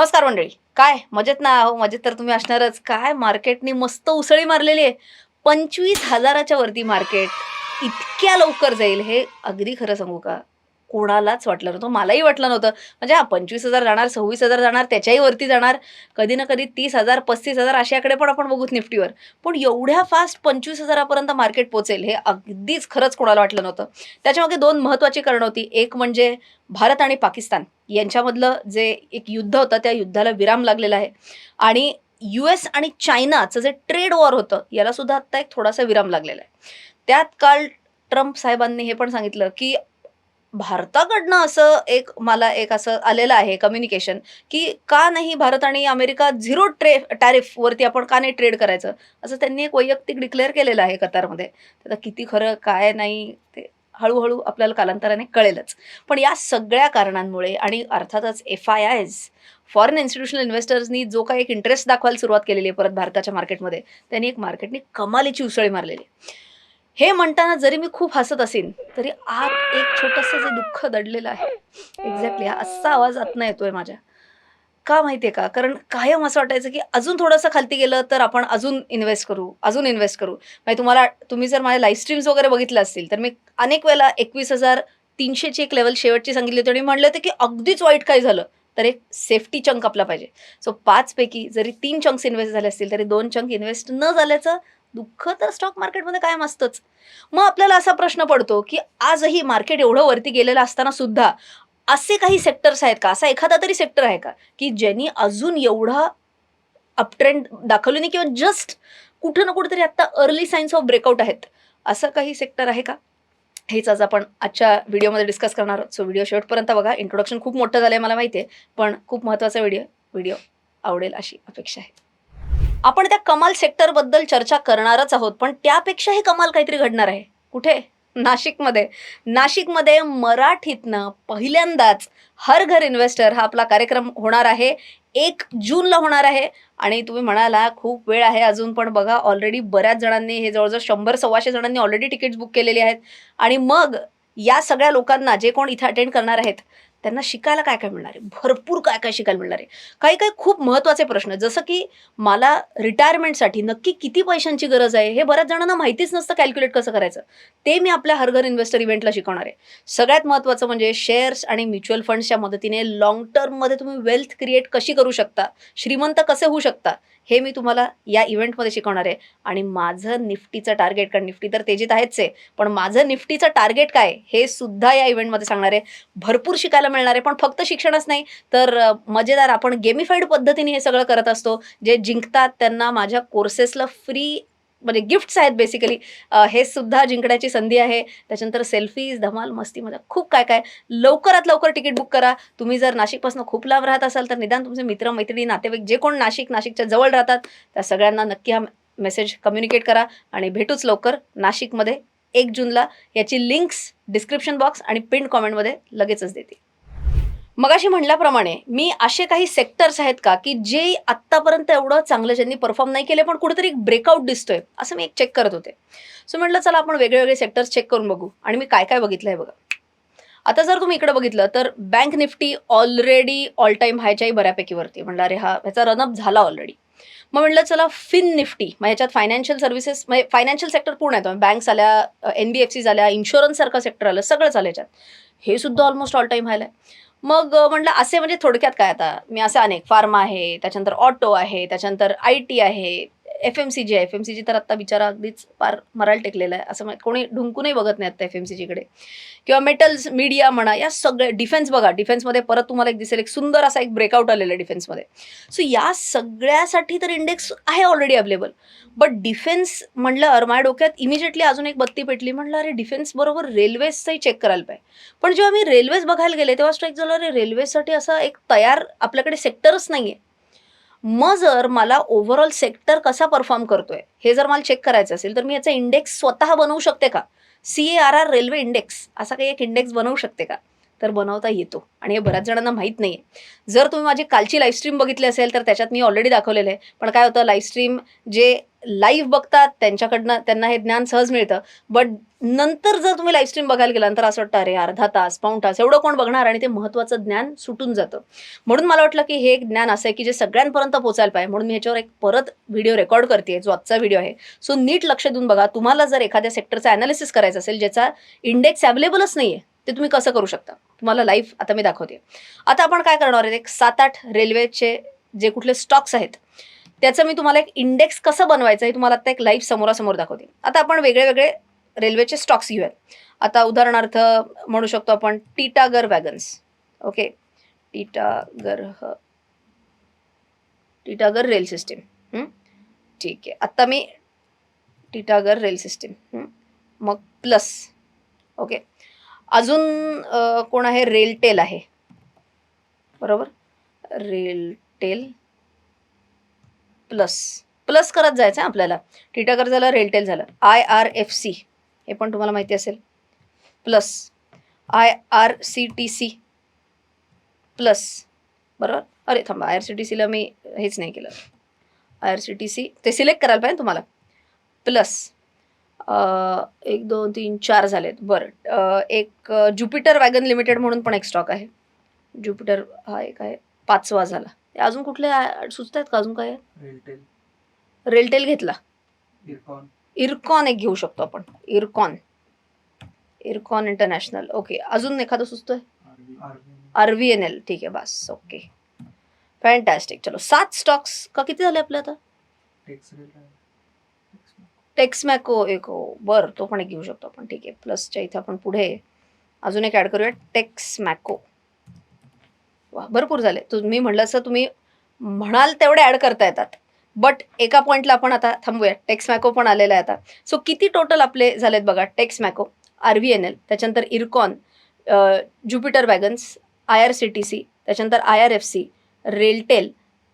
नमस्कार मंडळी. काय? मजेत ना? हो मजेत तर तुम्ही असणारच. काय मार्केटनी मस्त उसळी मारलेली आहे. पंचवीस हजाराच्या वरती मार्केट इतक्या लवकर जाईल हे अगदी खरं सांगू का? कोणालाच वाटलं नव्हतं मलाही वाटलं नव्हतं. म्हणजे हा पंचवीस हजार जाणार सव्वीस हजार जाणार त्याच्याही वरती जाणार कधी ना कधी तीस हजार पस्तीस हजार अशाकडे पण आपण बघूत निफ्टीवर. पण एवढ्या फास्ट पंचवीस हजारापर्यंत मार्केट पोचेल हे अगदीच खरंच कोणाला वाटलं नव्हतं. त्याच्यामागे दोन महत्त्वाची कारणं होती. एक म्हणजे भारत आणि पाकिस्तान. यांच्यामधलं जे एक युद्ध होतं त्या युद्धाला विराम लागलेला आहे. आणि यू एस आणि चायनाचं जे ट्रेड वॉर होतं याला सुद्धा आत्ता एक थोडासा विराम लागलेला आहे. त्यात काल ट्रम्प साहेबांनी हे पण सांगितलं की भारताकडनं असं एक मला एक असं आलेलं आहे कम्युनिकेशन की का नाही भारत आणि अमेरिका झिरो ट्रे टॅरिफवरती आपण का नाही ट्रेड करायचं? असं त्यांनी एक वैयक्तिक डिक्लेअर केलेलं आहे कतारमध्ये. आता किती खरं काय नाही ते हळूहळू आपल्याला कालांतराने कळेलच. पण या सगळ्या कारणांमुळे आणि अर्थातच F I Is foreign institutional इन्व्हेस्टर्सनी जो काही एक इंटरेस्ट दाखवायला सुरुवात केलेली आहे परत भारताच्या मार्केटमध्ये त्यांनी एक मार्केटनी कमालीची उसळी मारलेली आहे. हे म्हणताना जरी मी खूप हसत असेन तरी आत एक छोटंसं जे दुःख दडलेलं आहे एक्झॅक्टली हा असा आवाज आतनं येतोय माझ्या. का माहिती आहे का? कारण कायम असं वाटायचं की अजून थोडंसं खालती गेलं तर आपण अजून इन्व्हेस्ट करू अजून इन्व्हेस्ट करू. म्हणजे तुम्हाला तुम्ही जर माझ्या लाईव्ह स्ट्रीम्स वगैरे बघितलं असतील तर मी अनेक वेळेला एकवीस हजार तीनशेची एक लेवल शेवटची सांगितली होती आणि म्हणलं होतं की अगदीच वाईट काय झालं तर एक सेफ्टी चंक आपला पाहिजे. सो पाचपैकी जरी तीन चंक्स इन्व्हेस्ट झाले असतील तरी दोन चंक इन्व्हेस्ट न झाल्याचं दुःख तर स्टॉक मार्केटमध्ये कायम असतंच. मग आपल्याला असा प्रश्न पडतो की आजही मार्केट एवढं वरती गेलेलं असताना सुद्धा असे काही सेक्टर्स आहेत का? असा एखादा तरी सेक्टर आहे का? की ज्यांनी अजून एवढा अपट्रेंड दाखवली नाही किंवा जस्ट कुठं ना कुठंतरी आत्ता अर्ली सायन्स ऑफ ब्रेकआउट आहेत. असं काही सेक्टर आहे का? हेच आज आपण आजच्या व्हिडिओमध्ये डिस्कस करणार आहोत. सो व्हिडिओ शेवटपर्यंत बघा. इंट्रोडक्शन खूप मोठं झालं आहे मला माहिती आहे पण खूप महत्त्वाचा व्हिडिओ व्हिडिओ आवडेल अशी अपेक्षा आहे. आपण त्या कमाल सेक्टरबद्दल चर्चा करणारच आहोत पण त्यापेक्षाही कमाल काहीतरी घडणार आहे. कुठे? नाशिकमध्ये. नाशिकमध्ये मराठीतनं पहिल्यांदाच हर घर इन्व्हेस्टर हा आपला कार्यक्रम होणार आहे. एक जूनला होणार आहे. आणि तुम्ही म्हणाला खूप वेळ आहे अजून पण बघा ऑलरेडी बऱ्याच जणांनी हे जवळजवळ शंभर सव्वाशे जणांनी ऑलरेडी तिकीट्स बुक केलेली आहेत. आणि मग या सगळ्या लोकांना जे कोण इथं अटेंड करणार आहेत त्यांना शिकायला काय काय मिळणार आहे? भरपूर काय काय शिकायला मिळणार आहे? काही काही खूप महत्त्वाचे प्रश्न जसं की मला रिटायरमेंटसाठी नक्की किती पैशांची गरज आहे हे बऱ्याच जणांना माहितीच नसतं कॅल्क्युलेट कसं करायचं. ते मी आपल्या हरघर इन्व्हेस्टर इव्हेंटला शिकवणार आहे. सगळ्यात महत्त्वाचं म्हणजे शेअर्स आणि म्युच्युअल फंड्सच्या मदतीने लॉंग टर्ममध्ये तुम्ही वेल्थ क्रिएट कशी करू शकता श्रीमंत कसे होऊ शकता हे मी तुम्हाला या इव्हेंटमध्ये शिकवणार आहे. आणि माझं निफ्टीचं टार्गेट कारण निफ्टी तर तेजीत आहेच आहे पण माझं निफ्टीचं टार्गेट काय हे सुद्धा या इव्हेंटमध्ये सांगणार आहे. भरपूर शिकायला मिळणार आहे. पण फक्त शिक्षणच नाही तर मजेदार आपण गेमिफाईड पद्धतीने हे सगळं करत असतो जे जिंकतात त्यांना माझ्या कोर्सेसला फ्री म्हणजे गिफ्ट्स आहेत बेसिकली हे सुद्धा जिंकण्याची संधी आहे. त्याच्यानंतर सेल्फीज धमाल मस्तीमध्ये खूप काय काय. लवकरात लवकर तिकीट बुक करा. तुम्ही जर नाशिकपासून खूप लांब राहत असाल तर निदान तुमचे मित्र मैत्रिणी नातेवाईक जे कोण नाशिक नाशिकच्या जवळ राहतात त्या सगळ्यांना नक्की हा मेसेज कम्युनिकेट करा आणि भेटूच लवकर नाशिकमध्ये एक जूनला. याची लिंक्स डिस्क्रिप्शन बॉक्स आणि पिन कॉमेंटमध्ये लगेचच देते. मगाशी म्हणल्याप्रमाणे मी असे काही सेक्टर्स आहेत का की जे आत्तापर्यंत एवढं चांगलं ज्यांनी परफॉर्म नाही केले पण कुठेतरी एक ब्रेकआउट दिसतोय असं मी एक चेक करत होते. सो म्हटलं चला आपण वेगळे वेगळे सेक्टर्स चेक करून बघू. आणि मी काय काय बघितलं आहे बघा. आता जर तुम्ही इकडे बघितलं तर bank Nifty already all time हायच्याही बऱ्यापैकी वरती. म्हणलं अरे हा ह्याचा रनअप झाला ऑलरेडी मग म्हटलं चला फिन निफ्टी मग याच्यात फायनान्शियल सर्व्हिसेस म्हणजे फायनान्शियल सेक्टर पूर्ण येतो. म्हणजे बँक्स आल्या एन बी एफ सीज आल्या इन्शुरन्स सारखं सेक्टर आलं सगळंच आलं याच्यात हे सुद्धा ऑलमोस्ट ऑल टाईम हायला आहे. मग म्हटलं असे म्हणजे थोडक्यात काय आता? मी असे अनेक फार्मा आहे त्याच्यानंतर ऑटो आहे त्याच्यानंतर आय टी आहे एफ एम सी जी आहे. एफ एम सी जी तर आत्ता बिचारा अगदीच फार मराल टेकलेला आहे. असं म्हणजे कोणी ढुंकूनही बघत नाही आता एफ एम सी जीकडे किंवा मेटल्स मीडिया म्हणा या सगळ्या डिफेन्स बघा. डिफेन्समध्ये परत तुम्हाला एक दिसेल एक सुंदर असा एक ब्रेकआउट आलेला आहे डिफेन्समध्ये सो या सगळ्यासाठी तर इंडेक्स आहे ऑलरेडी अवेलेबल बट डिफेन्स म्हणलं अरे माझ्या डोक्यात इमिजिएटली अजून एक बत्ती पेटली. म्हणलं अरे डिफेन्स बरोबर रेल्वेजचंही चेक करायला पाहिजे. पण जेव्हा मी रेल्वेज बघायला गेले तेव्हा स्ट्राईक झालं अरे रेल्वेसाठी असा एक तयार आपल्याकडे सेक्टरच नाही आहे मग जर मला ओव्हरऑल सेक्टर कसा परफॉर्म करतोय हे जर मला चेक करायचं असेल तर मी याचा इंडेक्स स्वतः बनवू शकते का? C A R R railway index असा काही एक इंडेक्स बनवू शकते का? तर बनवता येतो. आणि हे बऱ्याच जणांना माहीत नाही आहे जर तुम्ही माझी कालची लाईव्हस्ट्रीम बघितली असेल तर त्याच्यात मी ऑलरेडी दाखवलेलं आहे. पण काय होतं लाईव्हस्ट्रीम जे लाईव्ह बघतात त्यांच्याकडनं त्यांना हे ज्ञान सहज मिळतं. बट नंतर जर तुम्ही लाईव्हस्ट्रीम बघायला गेला तर असं वाटतं अरे अर्धा तास पाऊण तास एवढं कोण बघणार? आणि ते महत्त्वाचं ज्ञान सुटून जातं. म्हणून मला वाटलं की हे एक ज्ञान असं आहे की जे सगळ्यांपर्यंत पोहोचायला पाहिजे. म्हणून मी ह्याच्यावर एक परत व्हिडिओ रेकॉर्ड करते. जो आजचा व्हिडिओ आहे. सो नीट लक्ष देऊन बघा. तुम्हाला जर एखाद्या सेक्टरचा अनालिसिस करायचं असेल ज्याचा इंडेक्स अवेलेबलच नाही आहे ते तुम्ही कसं करू शकता? तुम्हाला लाईव्ह आता मी दाखवते. आता आपण काय करणार आहे एक सात आठ रेल्वेचे जे कुठले स्टॉक्स आहेत त्याचं मी तुम्हाला एक इंडेक्स कसं बनवायचं हे तुम्हाला आता एक लाईव्ह समोरासमोर दाखवते. आता आपण वेगळे वेगळे रेल्वेचे स्टॉक्स घेऊयात. आता उदाहरणार्थ म्हणू शकतो आपण टीटागर वॅगन्स ओके टीटागर ह टीटागर रेल सिस्टीम ठीक आहे. आत्ता मी टीटागर रेल सिस्टीम मग प्लस ओके अजून कोण आहे? रेलटेल आहे. बरोबर? रेलटेल प्लस. प्लस करत जायचं आहे आपल्याला. टिटाकर झालं रेलटेल झालं. I R F C. हे पण तुम्हाला माहिती असेल. Plus. I R C T C. Plus. बरोबर? अरे थांबा आय आर सी टी सीला मी हेच नाही केलं. I R C T C. ते सिलेक्ट करायला पाहिजे तुम्हाला. प्लस. एक दोन तीन चार झालेत. बरं. एक ज्युपिटर वॅगन लिमिटेड म्हणून पण एक स्टॉक आहे. ज्युपिटर हा एक आहे. पाचवा झाला. अजून कुठले सुचत आहेत का? अजून काय? रेलटेल. रेलटेल घेतला. इरकॉन. इरकॉन एक घेऊ शकतो आपण. इरकॉन. Ircon international. ओके. अजून एखादं सुचतोय? R V N L. ठीक आहे. बस. ओके. फॅन्टॅस्टिक चलो. सात स्टॉक्स का किती झाले आपले आता? टेक्समॅको एक बर तो पण एक घेऊ शकतो आपण. ठीक आहे. प्लसच्या इथे आपण पुढे अजून एक ॲड करूया. टेक्समॅको वा भरपूर झाले. तुम्ही म्हटलं असं तुम्ही म्हणाल तेवढे ॲड करता येतात. बट एका पॉईंटला आपण आता थांबूया. टेक्समॅको पण आलेला आहे आता. सो किती टोटल आपले झालेत बघा? Texmaco R V N L त्याच्यानंतर Ircon Jupiter wagons I R C T C त्याच्यानंतर I R F C RailTel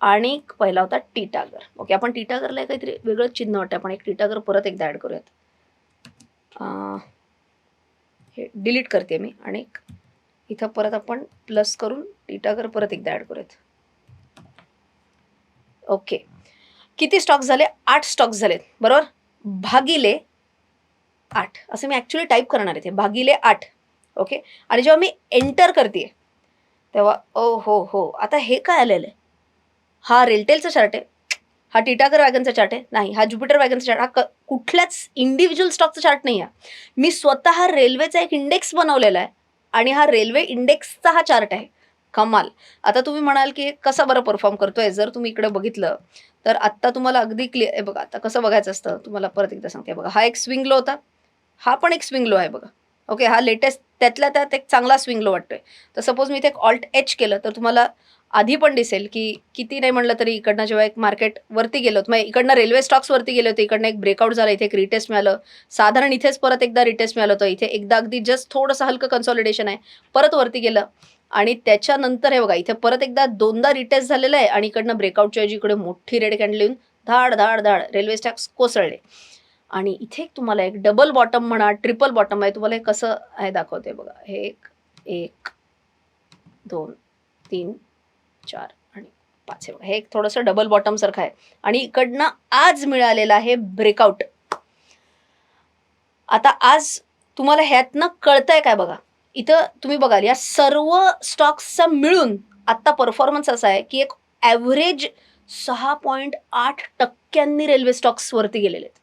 आणि पहिला होता टीटागर. ओके आपण टीटागरला काहीतरी वेगळं चिन्ह वाटतं आपण एक टीटागर परत एकदा ॲड करूयात. हे डिलीट करते मी आणि इथं परत आपण प्लस करून टीटागर परत एकदा ॲड करूयात. ओके किती स्टॉक्स झाले? आठ स्टॉक्स झालेत. बरोबर? भागिले आठ. असं मी ॲक्च्युली टाईप करणार आहे ते. भागिले आठ. ओके आणि जेव्हा मी एंटर करते तेव्हा ओ हो हो. आता हे काय आलेलं आहे? हा रेलटेलचा चार्ट आहे हा टिटागर वॅगनचा चार्ट आहे नाही हा ज्युपिटर वॅगनचा चार्ट हा क कुठल्याच इंडिव्हिज्युअल स्टॉकचा चार्ट नाही आहे. मी स्वतः रेल्वेचा एक इंडेक्स बनवलेला आहे आणि हा रेल्वे इंडेक्सचा हा चार्ट आहे. कमाल. आता तुम्ही म्हणाल की कसा बरं परफॉर्म करतोय? जर तुम्ही इकडे बघितलं तर आत्ता तुम्हाला अगदी क्लिअर आहे बघा आता कसं बघायचं असतं? तुम्हाला परत एकदा सांगते. बघा हा एक स्विंग लो होता. हा पण एक स्विंग लो आहे बघा. ओके हा लेटेस्ट त्यातल्या त्यात एक चांगला स्विंग लो वाटतोय. तर सपोज मी इथे एक ऑल्ट एच केलं तर तुम्हाला आधी पण दिसेल की किती नाही म्हणलं तरी इकडनं जेव्हा एक मार्केट वरती गेलो होतं, मग इकडनं रेल्वे स्टॉक्स वरती गेले होते इकडनं एक ब्रेकआउट झालं इथे एक रिटेस्ट मिळालं. साधारण इथेच परत एकदा रिटेस्ट मिळालं होतं इथे एकदा अगदी जस्ट थोडंसं हलकं कन्सॉलिडेशन आहे परत वरती गेलं. आणि त्याच्यानंतर हे बघा इथे परत एकदा दोनदा रिटेस्ट झालेलं आहे आणि इकडनं ब्रेकआउटच्या ऐवजी इकडे मोठी रेड कॅन्डल येऊन धाड धाड धाड रेल्वे स्टॉक्स कोसळले. आणि इथे एक तुम्हाला एक डबल बॉटम म्हणा ट्रिपल बॉटम आहे तुम्हाला हे कसं आहे दाखवते बघा. हे एक एक दोन तीन चार आणि पाच हे बघा. हे एक थोडंसं डबल बॉटम सारखं आहे. आणि इकडनं आज मिळालेलं आहे ब्रेकआउट आता आज तुम्हाला ह्यातनं कळतंय काय बघा. इथं तुम्ही बघाल या सर्व स्टॉक्सचा मिळून आत्ता परफॉर्मन्स असा आहे की एक ॲव्हरेज सहा पॉईंट आठ टक्क्यांनी रेल्वे स्टॉक्स वरती गेलेले आहेत.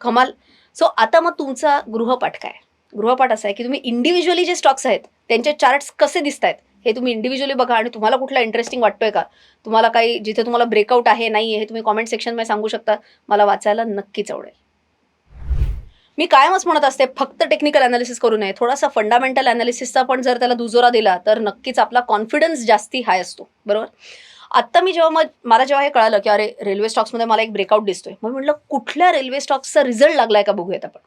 कमाल. सो आता मग तुमचा गृहपाठ काय? गृहपाठ असा आहे की तुम्ही इंडिव्हिज्युअली जे स्टॉक्स आहेत त्यांचे चार्ट्स कसे दिसत आहेत हे तुम्ही इंडिव्हिज्युअली बघा आणि तुम्हाला कुठला इंटरेस्टिंग वाटतोय का? तुम्हाला काही जिथे तुम्हाला ब्रेकआउट आहे नाही आहे हे तुम्ही कॉमेंट सेक्शनमध्ये सांगू शकता. मला वाचायला नक्कीच आवडेल. मी कायमच म्हणत असते फक्त टेक्निकल अनालिसिस करू नये. थोडासा फंडामेंटल अनालिसिसचा पण जर त्याला दुजोरा दिला तर नक्कीच आपला कॉन्फिडन्स जास्ती हाय असतो. बरोबर? आत्ता मी जेव्हा मग मला जेव्हा हे कळालं की अरे रेल्वे स्टॉक्समध्ये मला एक ब्रेकआउट दिसतोय मग म्हटलं कुठल्या रेल्वे स्टॉक्सचा रिझल्ट लागलाय का बघूयात आपण?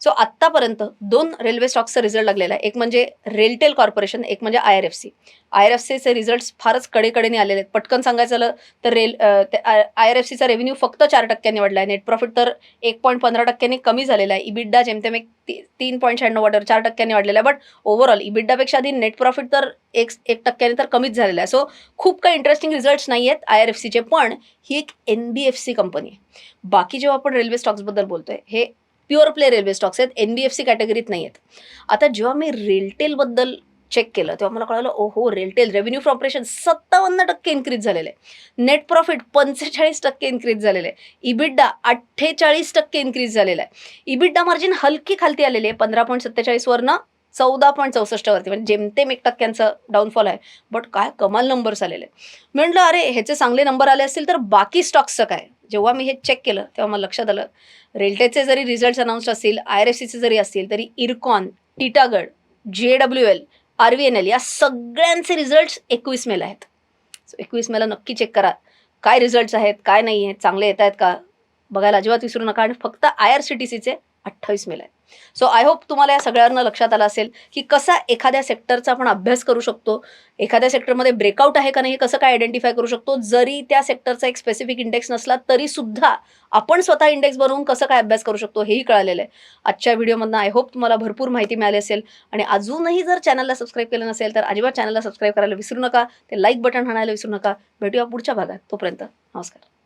सो आत्तापर्यंत दोन रेल्वे स्टॉक्सचा रिझल्ट लागलेला आहे. एक म्हणजे रेलटेल कॉर्पोरेशन एक म्हणजे I R F C I R F सीचे रिझल्ट्स फारच कडेकडेने आलेले आहेत. पटकन सांगायचं झालं तर रेल आय आर एफ सीचा रेव्हेन्यू फक्त चार टक्क्यांनी वाढला आहे नेट प्रॉफिट तर एक पॉईंट पंधरा टक्क्यांनी कमी झालेला आहे. इबिड्डा जेमतेम एक ती तीन पॉईंट शहाण्णव वॉटर चार टक्क्यांनी वाढलेला आहे. बट ओव्हरऑल इबिड्डापेक्षा आधी नेट प्रॉफिट तर एक एक टक्क्याने तर कमीच झालेलं आहे. सो खूप काही इंटरेस्टिंग रिझल्ट्स नाही आहेत आय आर एफ सीचे पण ही एक N B F C company आहे. बाकी जेव्हा आपण रेल्वे स्टॉक्सबद्दल बोलतोय हे प्युअर प्ले रेल्वे स्टॉक्स आहेत. एन बी एफ सी कॅटेगरीत नाही आहेत. आता जेव्हा मी रेलटेलबद्दल चेक केलं तेव्हा मला कळालं ओ हो रेलटेल रेव्हेन्यू फ्रॉम ऑपरेशन सत्तावन्न टक्के इन्क्रीज झालेले. आहे नेट प्रॉफिट पंचेचाळीस टक्के इन्क्रीज झालेले. आहे इबिड्डा अठ्ठेचाळीस टक्के इन्क्रीज झालेला. आहे इबिड्डा मार्जिन हलकी खालती आलेली आहे पंधरा पॉईंट सत्तेचाळीसवरनं चौदा पॉईंट चौसष्टवरती म्हणजे जेमतेम एक टक्क्यांचं डाऊनफॉल आहे. बट काय कमाल नंबर्स आलेले. मी म्हटलं अरे ह्याचे चांगले नंबर आले असतील तर बाकी स्टॉक्सचं काय? जेव्हा मी हे चेक केलं तेव्हा मला लक्षात आलं रेल्टेचे जरी रिझल्ट्स अनाऊन्स असतील आय आर एफ सीचे जरी असतील तरी Ircon Titagarh J W L R V N L या सगळ्यांचे रिझल्ट्स एकवीस मेला आहेत. सो एकवीस मेला नक्की चेक करा. काय रिझल्ट्स आहेत काय नाही आहेत चांगले येत आहेत का? बघायला अजिबात विसरू नका. आणि फक्त आय आर सी टी सीचे अठ्ठावीस मेल आहेत. सो आय होप तुम्हाला या सगळ्यांना लक्षात आलं असेल की कसा एखाद्या सेक्टरचा आपण अभ्यास करू शकतो. एखाद्या सेक्टरमध्ये ब्रेकआउट आहे का नाही हे कसं काय आयडेंटिफाय करू शकतो? जरी त्या सेक्टरचा एक स्पेसिफिक इंडेक्स नसला तरी सुद्धा आपण स्वतः इंडेक्स बनवून कसं काय अभ्यास करू शकतो हेही कळालेलं आहे. आजच्या व्हिडिओमधनं आय होप तुम्हाला भरपूर माहिती मिळाली असेल. आणि अजूनही जर चॅनलला सबस्क्राईब केलं नसेल तर अजिबात चॅनलला सबस्क्राईब करायला विसरू नका. ते लाईक बटन हाणायला विसरू नका. भेटूया पुढच्या भागात. तोपर्यंत नमस्कार.